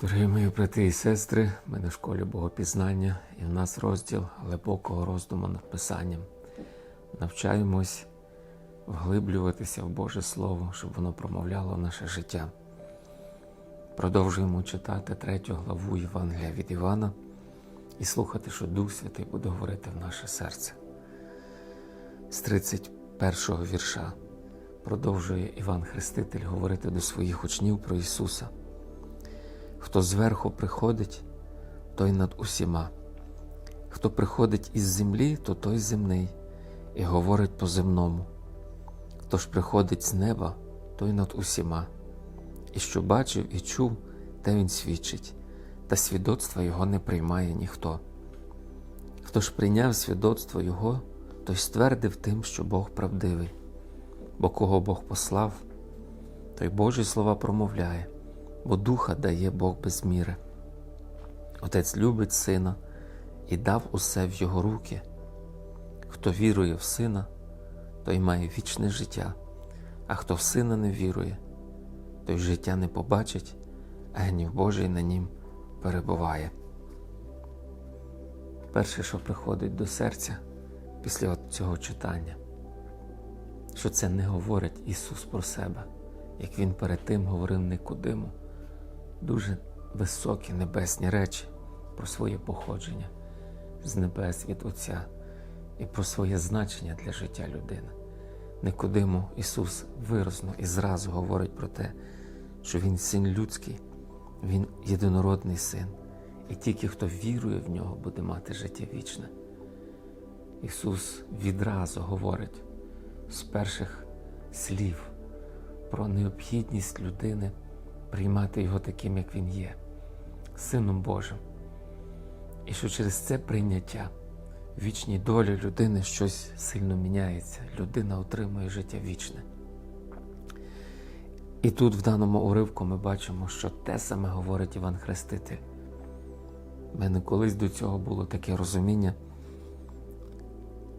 Дорогі мої брати і сестри, ми на школі Богопізнання і в нас розділ глибокого роздуму над Писанням. Навчаємось вглиблюватися в Боже Слово, щоб воно промовляло наше життя. Продовжуємо читати третю главу Євангелія від Івана і слухати, що Дух Святий буде говорити в наше серце. З 31 вірша продовжує Іван Хреститель говорити до своїх учнів про Ісуса. Хто зверху приходить, той над усіма. Хто приходить із землі, то той земний, і говорить по земному. Хто ж приходить з неба, той над усіма. І що бачив і чув, те він свідчить, та свідоцтва його не приймає ніхто. Хто ж прийняв свідоцтво Його, той ствердив тим, що Бог правдивий, бо кого Бог послав, той Божі слова промовляє бо духа дає Бог без міри. Отець любить сина і дав усе в його руки. Хто вірує в сина, той має вічне життя, а хто в сина не вірує, той життя не побачить, а гнів Божий на нім перебуває. Перше, що приходить до серця після цього читання, що це не говорить Ісус про себе, як Він перед тим говорив Никодиму, дуже високі небесні речі про своє походження з небес від Отця і про своє значення для життя людини. Никодиму Ісус виразно і зразу говорить про те, що Він син людський, Він єдинородний син, і тільки хто вірує в нього, буде мати життя вічне. Ісус відразу говорить з перших слів про необхідність людини приймати його таким, як він є, Сином Божим. І що через це прийняття вічній долі людини щось сильно міняється, людина отримує життя вічне. І тут, в даному уривку, ми бачимо, що те саме говорить Іван Хреститель. У мене колись до цього було таке розуміння,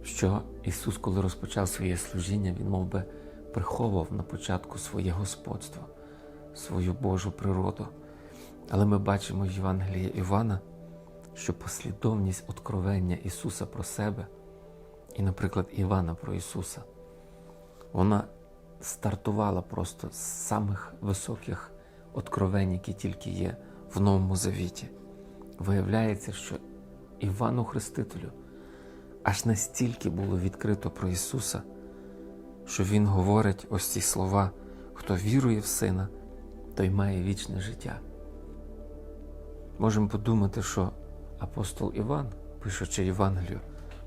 що Ісус, коли розпочав своє служіння, Він мов би, приховував на початку своє господство свою Божу природу. Але ми бачимо в Євангелії Івана, що послідовність откровення Ісуса про себе, і, наприклад, Івана про Ісуса, вона стартувала просто з самих високих откровень, які тільки є в Новому Завіті. Виявляється, що Івану Хрестителю аж настільки було відкрито про Ісуса, що Він говорить ось ці слова, хто вірує в Сина той має вічне життя. Можемо подумати, що апостол Іван, пишучи Євангелію,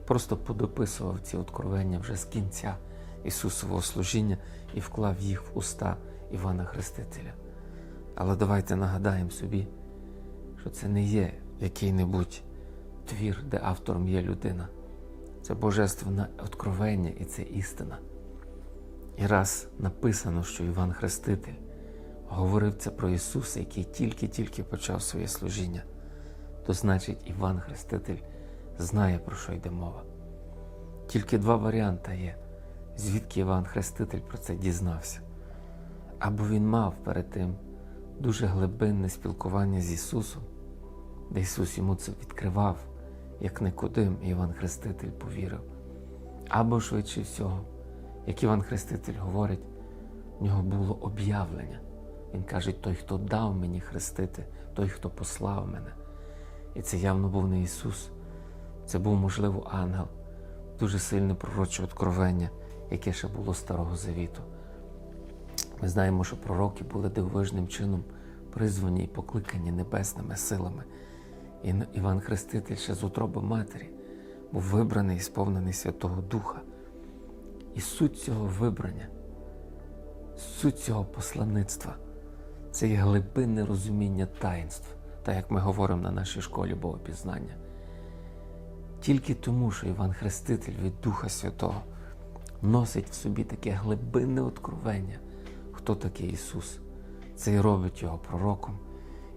просто подописував ці откровення вже з кінця Ісусового служіння і вклав їх в уста Івана Хрестителя. Але давайте нагадаємо собі, що це не є який-небудь твір, де автором є людина. Це божественне откровення і це істина. І раз написано, що Іван Хреститель говорив це про Ісуса, який тільки-тільки почав своє служіння, то значить Іван Хреститель знає, про що йде мова. Тільки два варіанти є, звідки Іван Хреститель про це дізнався. Або він мав перед тим дуже глибинне спілкування з Ісусом, де Ісус йому це відкривав, як Никодим, Іван Хреститель повірив. Або, швидше всього, як Іван Хреститель говорить, в нього було об'явлення. Він каже, той, хто дав мені хрестити, той, хто послав мене. І це явно був не Ісус. Це був, можливо, ангел, дуже сильне пророче откровення, яке ще було Старого Завіту. Ми знаємо, що пророки були дивовижним чином призвані і покликані небесними силами. І Іван Хреститель ще з утроби Матері був вибраний і сповнений Святого Духа. І суть цього вибрання, суть цього послаництва це є глибинне розуміння таїнств, так як ми говоримо на нашій школі Богопізнання. Тільки тому, що Іван Хреститель від Духа Святого носить в собі таке глибинне откровення, хто такий Ісус. Це і робить його пророком,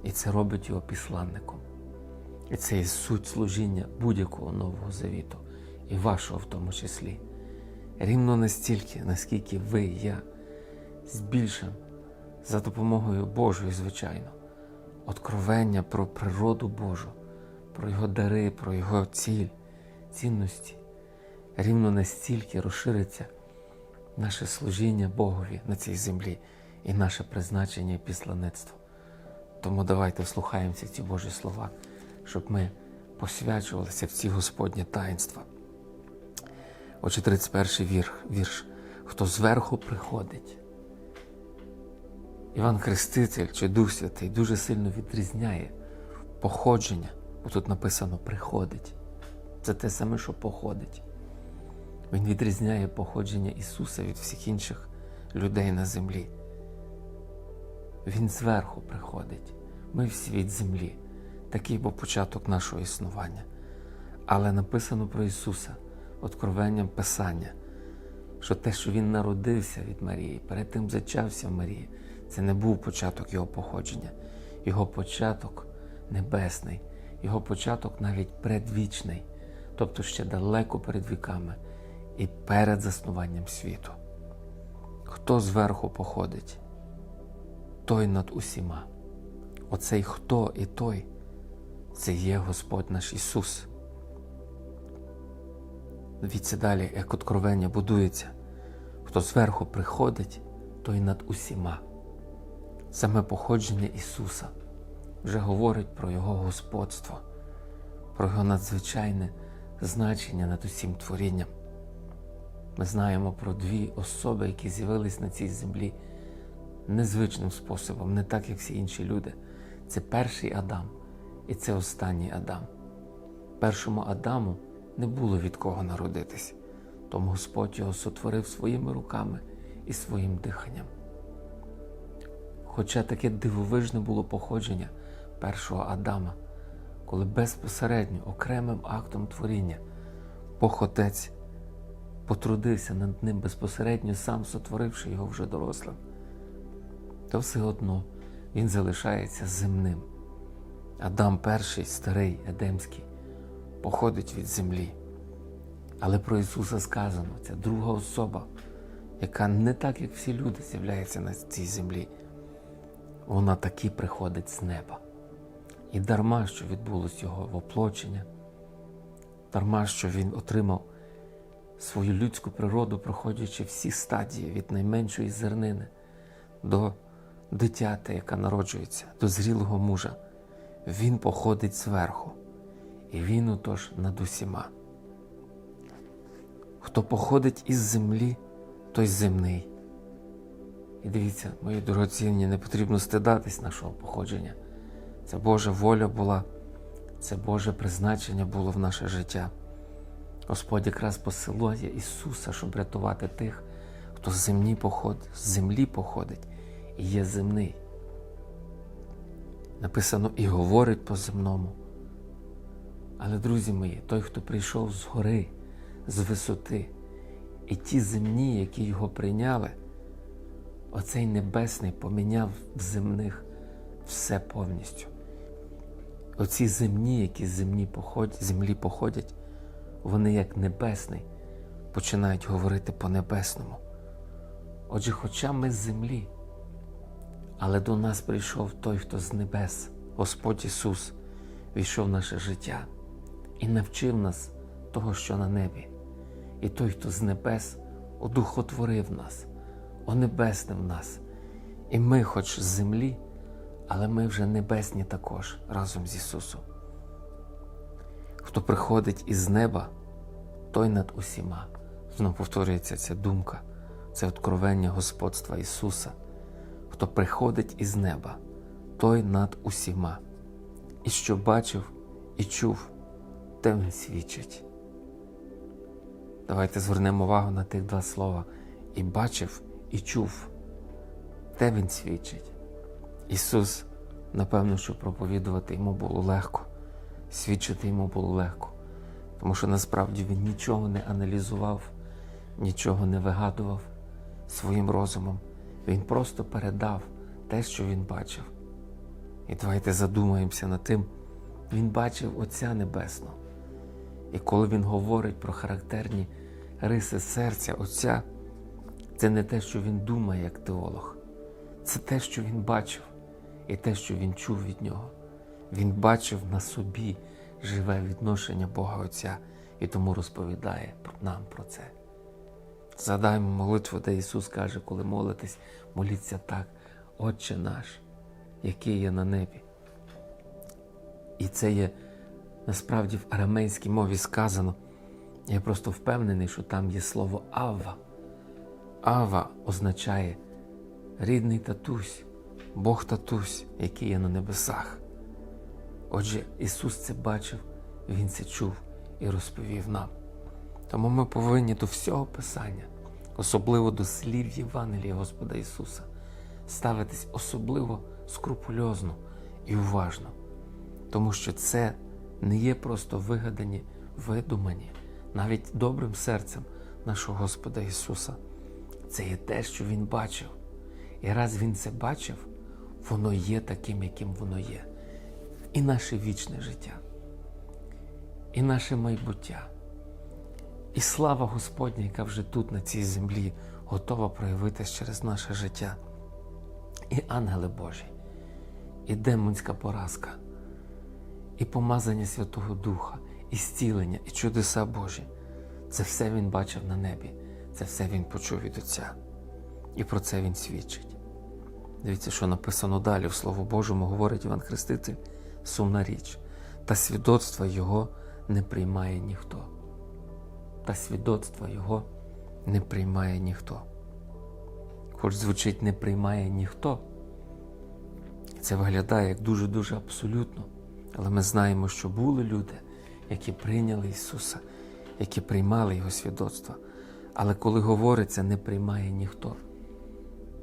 і це робить його післанником. І це є суть служіння будь-якого Нового Завіту, і вашого в тому числі. Рівно настільки, наскільки ви і я збільшимо за допомогою Божою, звичайно, откровення про природу Божу, про Його дари, про Його ціль, цінності, рівно настільки розшириться наше служіння Богові на цій землі і наше призначення і післаництво. Тому давайте вслухаємося в ці Божі слова, щоб ми посвячувалися в ці Господні таїнства. Отже, 31 вір, вірш. Хто зверху приходить. Іван Хреститель чи Дух Святий дуже сильно відрізняє походження, бо тут написано приходить. Це те саме, що походить. Він відрізняє походження Ісуса від всіх інших людей на землі. Він зверху приходить. Ми всі від землі. Такий був початок нашого існування. Але написано про Ісуса откровенням Писання, що те, що Він народився від Марії, перед тим зачався в Марії, це не був початок Його походження, Його початок небесний, Його початок навіть предвічний, тобто ще далеко перед віками і перед заснуванням світу. Хто зверху походить, той над усіма. Оцей хто і той це є Господь наш Ісус. Дивіться далі, як откровення будується. Хто зверху приходить, той над усіма. Саме походження Ісуса вже говорить про Його господство, про Його надзвичайне значення над усім творінням. Ми знаємо про дві особи, які з'явились на цій землі незвичним способом, не так, як всі інші люди. Це перший Адам і це останній Адам. Першому Адаму не було від кого народитись, тому Господь його сотворив своїми руками і своїм диханням. Хоча таке дивовижне було походження першого Адама, коли безпосередньо окремим актом творіння Бог Отець потрудився над ним безпосередньо сам сотворивши його вже дорослим, то все одно він залишається земним. Адам перший, старий, Едемський, походить від землі. Але про Ісуса сказано, це друга особа, яка не так, як всі люди, з'являється на цій землі. Вона таки приходить з неба. І дарма, що відбулось його воплочення, дарма, що він отримав свою людську природу, проходячи всі стадії від найменшої зернини до дитяти, яка народжується, до зрілого мужа. Він походить зверху, і він отож над усіма. Хто походить із землі, той земний. І дивіться, мої дорогоцінні, не потрібно стидатись нашого походження. Це Божа воля була, це Боже призначення було в наше життя. Господь якраз посилає Ісуса, щоб рятувати тих, хто з землі походить, з землі походить і є земний. Написано і говорить по земному. Але, друзі мої, той, хто прийшов з гори, з висоти, і ті земні, які його прийняли, оцей небесний поміняв в земних все повністю. Оці земні, які з землі походять, землі походять, вони, як небесний, починають говорити по-небесному. Отже, хоча ми з землі, але до нас прийшов той, хто з небес, Господь Ісус, війшов в наше життя і навчив нас того, що на небі. І той, хто з небес, одухотворив нас, онебеснив нас. І ми, хоч з землі, але ми вже небесні також разом з Ісусом. Хто приходить із неба, той над усіма. Знову повторюється ця думка, це откровення господства Ісуса. Хто приходить із неба, той над усіма. І що бачив і чув, те він свідчить. Давайте звернемо увагу на тих два слова. І бачив, і чув, те він свідчить. Ісус, напевно, що проповідувати йому було легко, свідчити йому було легко, тому що насправді він нічого не аналізував, нічого не вигадував своїм розумом. Він просто передав те, що він бачив. І давайте задумаємося над тим, він бачив Отця Небесного. І коли він говорить про характерні риси серця Отця, це не те, що він думає як теолог, це те, що він бачив. і те, що він чув від нього. Він бачив на собі живе відношення Бога Отця і тому розповідає нам про це. Згадаємо молитву, де Ісус каже, коли молитесь, моліться так, Отче наш, який є на небі. І це є насправді в арамейській мові сказано. Я просто впевнений, що там є слово Авва. Ава означає рідний татусь, Бог татусь, який є на небесах. Отже, Ісус це бачив, Він це чув і розповів нам. Тому ми повинні до всього Писання, особливо до слів Євангелія Господа Ісуса, ставитись особливо скрупульозно і уважно, тому що це не є просто вигадані, видумані, навіть добрим серцем нашого Господа Ісуса. Це є те, що Він бачив. І раз Він це бачив, воно є таким, яким воно є. І наше вічне життя, і наше майбуття, і слава Господня, яка вже тут, на цій землі, готова проявитись через наше життя. І ангели Божі, і демонська поразка, і помазання Святого Духа, і зцілення, і чудеса Божі. Це все він бачив на небі, це все він почув від Отця. І про це він свідчить. Дивіться, що написано далі в Слово Божому, говорить Іван Хреститель, сумна річ, та свідоцтва Його не приймає ніхто. Та свідоцтва Його не приймає ніхто. Хоч звучить не приймає ніхто. Це виглядає як дуже-дуже абсолютно. Але ми знаємо, що були люди, які прийняли Ісуса, які приймали Його свідоцтва. Але коли говориться не приймає ніхто,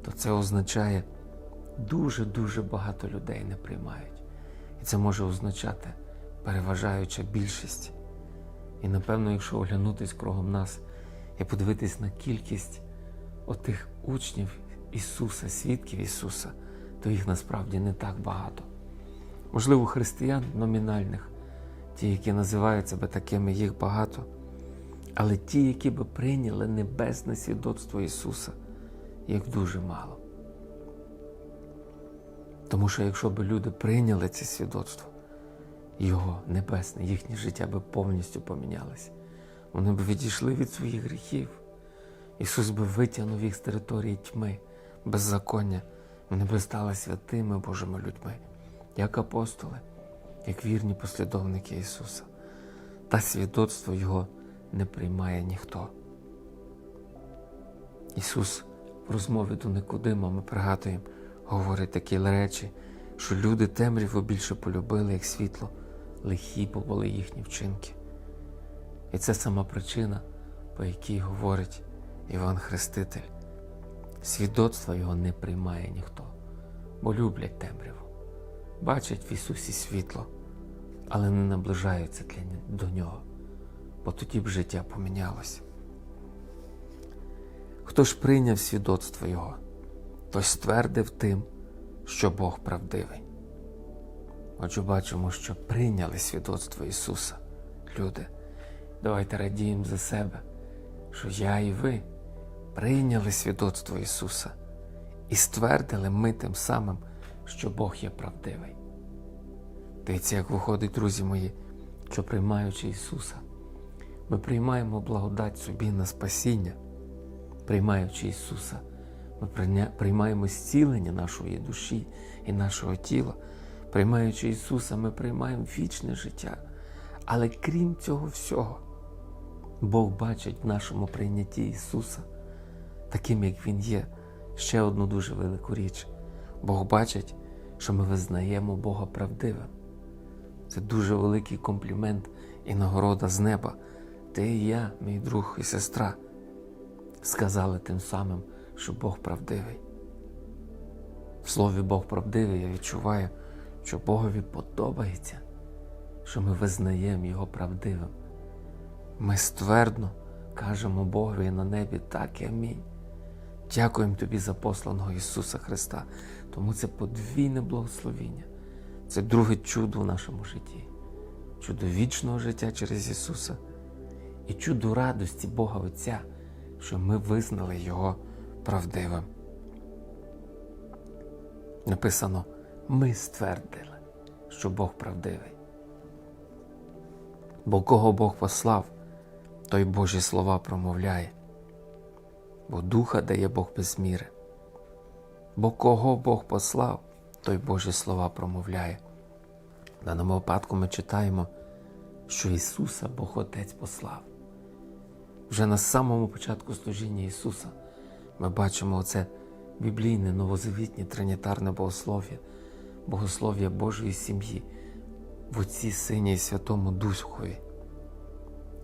то це означає дуже-дуже багато людей не приймають. І це може означати переважаюча більшість. І напевно, якщо оглянутись кругом нас і подивитись на кількість отих учнів Ісуса, свідків Ісуса, то їх насправді не так багато. Можливо, християн номінальних, ті, які називають себе такими, їх багато. Але ті, які би прийняли небесне свідоцтво Ісуса, їх дуже мало. Тому що якщо б люди прийняли це свідоцтво, Його небесне, їхнє життя би повністю помінялося. Вони б відійшли від своїх гріхів. Ісус би витягнув їх з території тьми, беззаконня. Вони би стали святими Божими людьми, як апостоли, як вірні послідовники Ісуса. Та свідоцтво Його не приймає ніхто. Ісус в розмові до Никодима, ми пригадуємо, говорить такі речі, що люди темряву більше полюбили, як світло, лихі бо були їхні вчинки. І це сама причина, по якій говорить Іван Хреститель. Свідоцтва його не приймає ніхто, бо люблять темряву, бачать в Ісусі світло, але не наближаються до нього, бо тоді б життя помінялося. Хто ж прийняв свідоцтво Його, той ствердив тим, що Бог правдивий. Отже, бачимо, що прийняли свідоцтво Ісуса, люди. Давайте радіємо за себе, що я і ви прийняли свідоцтво Ісуса і ствердили ми тим самим, що Бог є правдивий. Дивіться, як виходить, друзі мої, що приймаючи Ісуса, ми приймаємо благодать собі на спасіння, приймаючи Ісуса, ми приймаємо зцілення нашої душі і нашого тіла. Приймаючи Ісуса, ми приймаємо вічне життя. Але крім цього всього, Бог бачить в нашому прийнятті Ісуса, таким, як Він є, ще одну дуже велику річ. Бог бачить, що ми визнаємо Бога правдивим. Це дуже великий комплімент і нагорода з неба. Ти і я, мій друг і сестра, сказали тим самим, що Бог правдивий. В слові Бог правдивий я відчуваю, що Богові подобається, що ми визнаємо Його правдивим. Ми ствердно кажемо Богові на небі так і амінь. Дякуємо Тобі за посланого Ісуса Христа. Тому це подвійне благословіння, це друге чудо в нашому житті, чудо вічного життя через Ісуса і чудо радості Бога Отця, що ми визнали Його правдивим. Написано, ми ствердили, що Бог правдивий. Бо кого Бог послав, той Божі слова промовляє, бо духа дає Бог без міри. Бо кого Бог послав, той Божі слова промовляє. В даному випадку ми читаємо, що Ісуса Бог Отець послав. Вже на самому початку служіння Ісуса ми бачимо оце біблійне, новозавітнє тринітарне богослов'я, богослов'я Божої сім'ї в Отці, Сині і Святому Духові.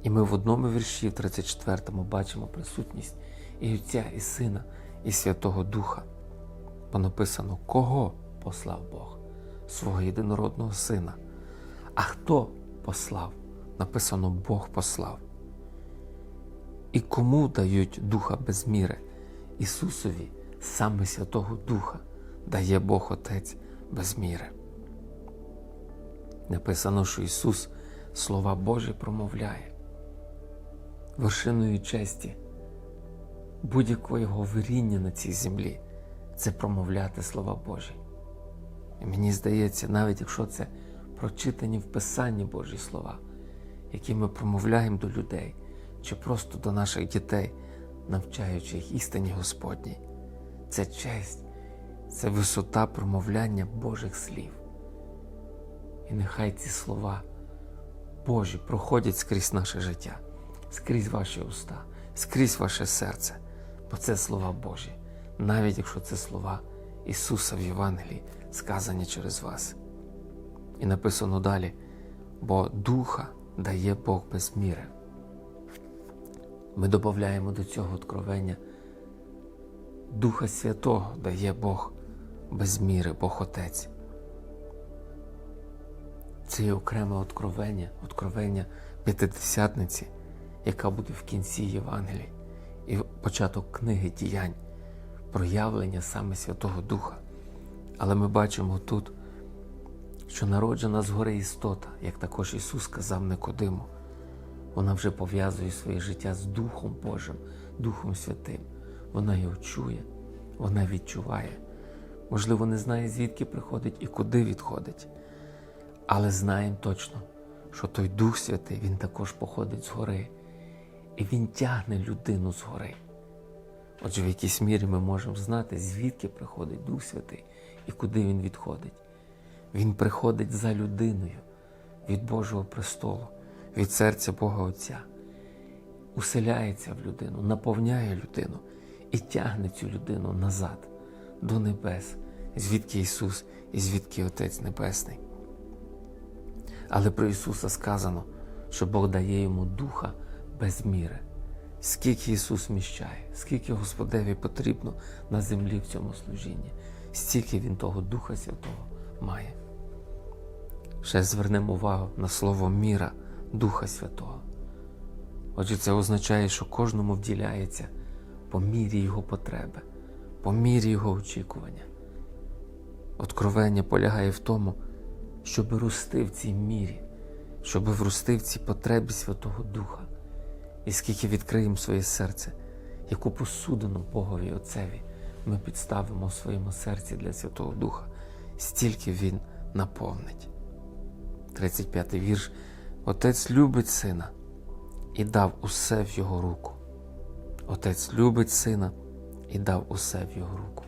І ми в одному вірші, в 34-му, бачимо присутність і Отця, і Сина, і Святого Духа. Бо написано, кого послав Бог? Свого єдинородного Сина. А хто послав? Написано, Бог послав. І кому дають Духа без міри? Ісусові, саме Святого Духа, дає Бог Отець без міри. Написано, що Ісус слова Божі промовляє. Вершиною честі будь-якого його виріння на цій землі це промовляти слова Божі. І мені здається, навіть якщо це прочитані в Писанні Божі слова, які ми промовляємо до людей чи просто до наших дітей, навчаючи їх істині Господній, це честь, це висота промовляння Божих слів. І нехай ці слова Божі проходять скрізь наше життя, скрізь ваші уста, скрізь ваше серце, бо це слова Божі, навіть якщо це слова Ісуса в Євангелії, сказані через вас. І написано далі, бо Духа дає Бог без міри. Ми додаємо до цього откровення Духа Святого дає Бог без міри, Бог Отець. Це є окреме откровення, откровення П'ятидесятниці, яка буде в кінці Євангелії, і початок книги діянь, проявлення саме Святого Духа. Але ми бачимо тут, що народжена згори істота, як також Ісус сказав Никодиму, вона вже пов'язує своє життя з Духом Божим, Духом Святим. Вона його чує, вона відчуває. Можливо, не знає, звідки приходить і куди відходить. Але знаємо точно, що той Дух Святий, Він також походить згори. І Він тягне людину згори. Отже, в якійсь мірі ми можемо знати, звідки приходить Дух Святий і куди Він відходить. Він приходить за людиною від Божого престолу, від серця Бога Отця, уселяється в людину, наповняє людину і тягне цю людину назад, до небес, звідки Ісус і звідки Отець Небесний. Але про Ісуса сказано, що Бог дає йому духа без міри. Скільки Ісус вміщає, скільки Господеві потрібно на землі в цьому служінні, стільки Він того Духа Святого має. Ще звернемо увагу на слово міра Духа Святого. Отже, це означає, що кожному вділяється по мірі Його потреби, по мірі Його очікування. Откровення полягає в тому, щоб рости в цій мірі, щоб врости в цій потребі Святого Духа. І скільки відкриємо своє серце, яку посудину Богові Отцеві ми підставимо в своєму серці для Святого Духа, стільки Він наповнить. 35 й вірш. Отець любить сина і дав усе в його руку. Отець любить сина і дав усе в його руку.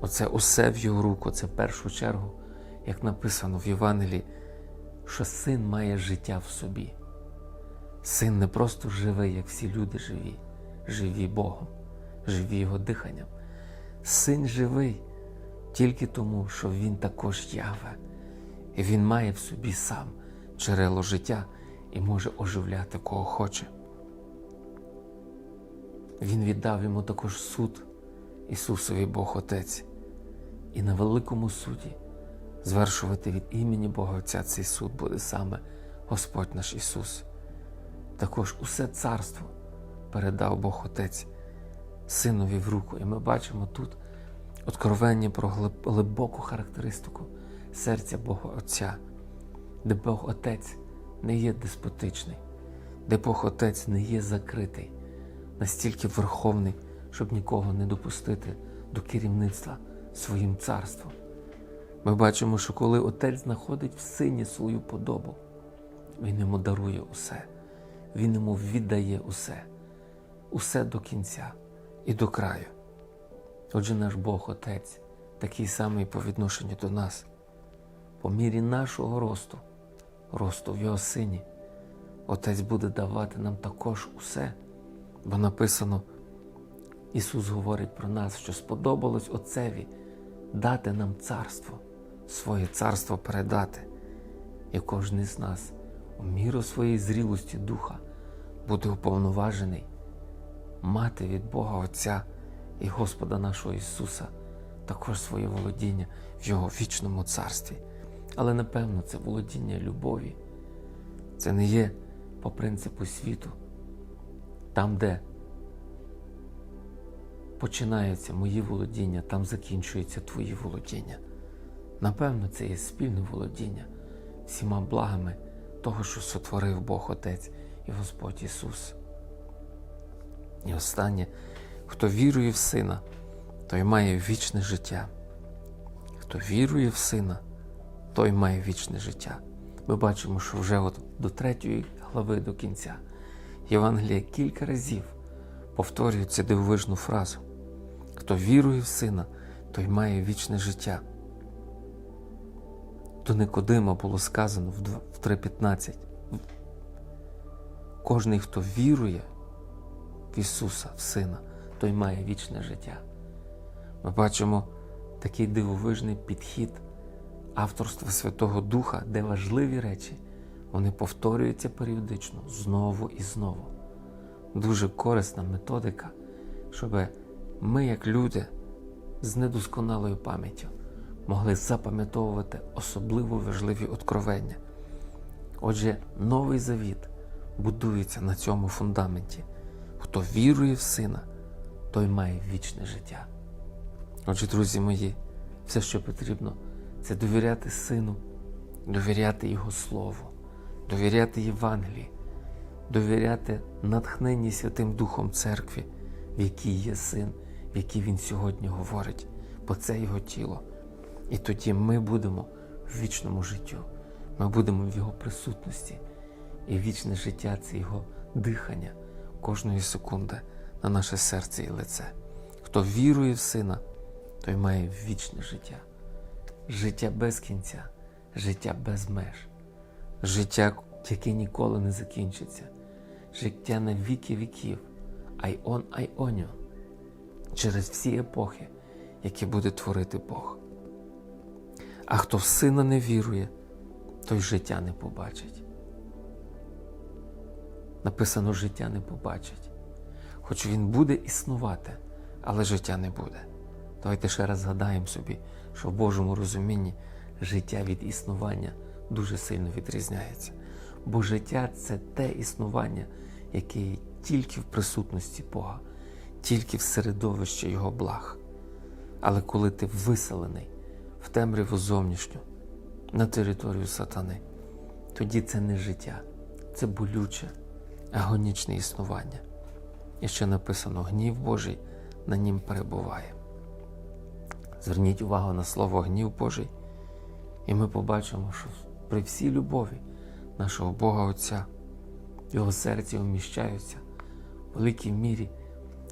Оце усе в його руку, це в першу чергу, як написано в Євангелії, що син має життя в собі. Син не просто живий, як всі люди живі, живі Богом, живі Його диханням. Син живий тільки тому, що Він також яве, і Він має в собі сам джерело життя і може оживляти кого хоче. Він віддав йому також суд, Ісусові Бог Отець, і на великому суді звершувати від імені Бога Отця цей суд буде саме Господь наш Ісус. Також усе царство передав Бог Отець Синові в руку. І ми бачимо тут откровення про глибоку характеристику серця Бога Отця, де Бог Отець не є деспотичний, де Бог Отець не є закритий, настільки верховний, щоб нікого не допустити до керівництва своїм царством. Ми бачимо, що коли Отець знаходить в сині свою подобу, Він йому дарує усе, Він йому віддає усе, усе до кінця і до краю. Отже, наш Бог Отець такий самий по відношенню до нас, по мірі нашого росту, росту в Його сині, Отець буде давати нам також усе, бо написано, Ісус говорить про нас, що сподобалось Отцеві дати нам царство, своє царство передати, і кожен з нас у міру своєї зрілості духа буде уповноважений мати від Бога Отця і Господа нашого Ісуса також своє володіння в Його вічному царстві. Але напевно це володіння любові. Це не є по принципу світу, там, де починаються мої володіння, там закінчуються твої володіння. Напевно, це є спільне володіння всіма благами того, що сотворив Бог Отець і Господь Ісус. І останнє, хто вірує в Сина, той має вічне життя. Хто вірує в Сина, той має вічне життя. Ми бачимо, що вже от до третьої глави до кінця Євангелія кілька разів повторює цю дивовижну фразу. Хто вірує в Сина, той має вічне життя. До Никодима було сказано в 3.15. Кожний, хто вірує в Ісуса, в Сина, той має вічне життя. Ми бачимо такий дивовижний підхід авторства Святого Духа, де важливі речі вони повторюються періодично знову і знову. Дуже корисна методика, щоб ми, як люди з недосконалою пам'яттю, могли запам'ятовувати особливо важливі откровення. Отже, новий завіт будується на цьому фундаменті. Хто вірує в Сина, той має вічне життя. Отже, друзі мої, все, що потрібно, це довіряти Сину, довіряти Його Слову, довіряти Євангелії, довіряти натхненні Святим Духом Церкві, в якій є син, в якій Він сьогодні говорить, бо це Його тіло. І тоді ми будемо в вічному життю, ми будемо в Його присутності. І вічне життя це Його дихання кожної секунди на наше серце і лице. Хто вірує в Сина, той має вічне життя, життя без кінця, життя без меж, життя, яке ніколи не закінчиться, життя на віки віків, айон айоніо, через всі епохи, які буде творити Бог. А хто в сина не вірує, той життя не побачить. Написано, життя не побачить. Хоч він буде існувати, але життя не буде. Давайте ще раз згадаємо собі, що в Божому розумінні життя від існування дуже сильно відрізняється. Бо життя це те існування, яке є тільки в присутності Бога, тільки в середовищі Його благ. Але коли ти виселений в темряву зовнішню, на територію сатани, тоді це не життя, це болюче, агонічне існування. І ще написано: гнів Божий на нім перебуває. Зверніть увагу на слово гнів Божий, і ми побачимо, що при всій любові нашого Бога Отця, в його серці вміщаються в великій мірі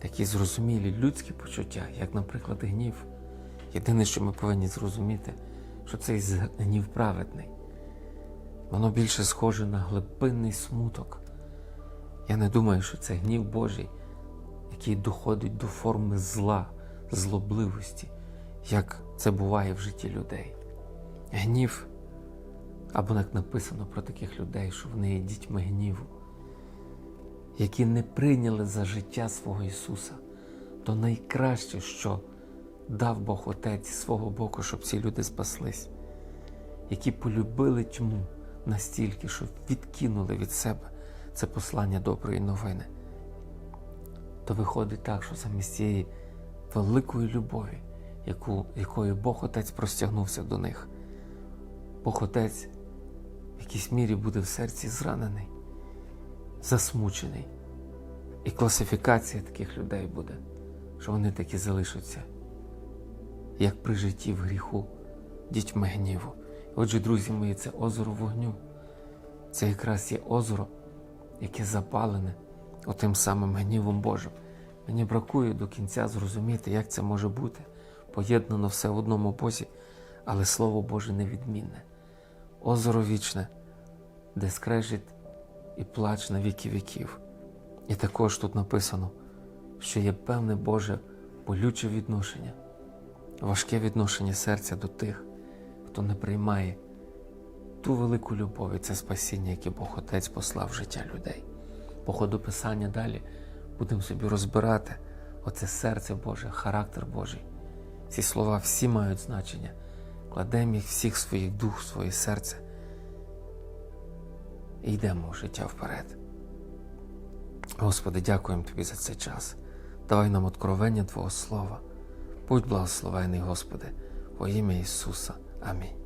такі зрозумілі людські почуття, як, наприклад, гнів. Єдине, що ми повинні зрозуміти, що цей гнів праведний. Воно більше схоже на глибинний смуток. Я не думаю, що це гнів Божий, який доходить до форми зла, злобливості, як це буває в житті людей. Гнів, або як написано про таких людей, що вони є дітьми гніву, які не прийняли за життя свого Ісуса, то найкраще, що дав Бог Отець свого боку, щоб ці люди спаслись, які полюбили тьму настільки, що відкинули від себе це послання доброї новини. То виходить так, що замість цієї великої любові, яку, якою Бог Отець простягнувся до них, Бог Отець в якійсь мірі буде в серці зранений, засмучений. І класифікація таких людей буде, що вони такі залишаться, як при житті в гріху, дітьми гніву. Отже, друзі мої, це озеро вогню. Це якраз є озеро, яке запалене отим самим гнівом Божим. Мені бракує до кінця зрозуміти, як це може бути. Поєднано все в одному бозі, але Слово Боже невідмінне. Озеро вічне, де скрежить і плач на віки віків. І також тут написано, що є певне Боже болюче відношення, важке відношення серця до тих, хто не приймає ту велику любов і це спасіння, яке Бог Отець послав в життя людей. По ходу писання далі будемо собі розбирати оце серце Боже, характер Божий. Ці слова всі мають значення. Кладемо їх всіх своїх дух, своє серце і йдемо в життя вперед. Господи, дякуємо Тобі за цей час. Давай нам откровення Твого Слова. Будь благословений, Господи, во ім'я Ісуса. Амінь.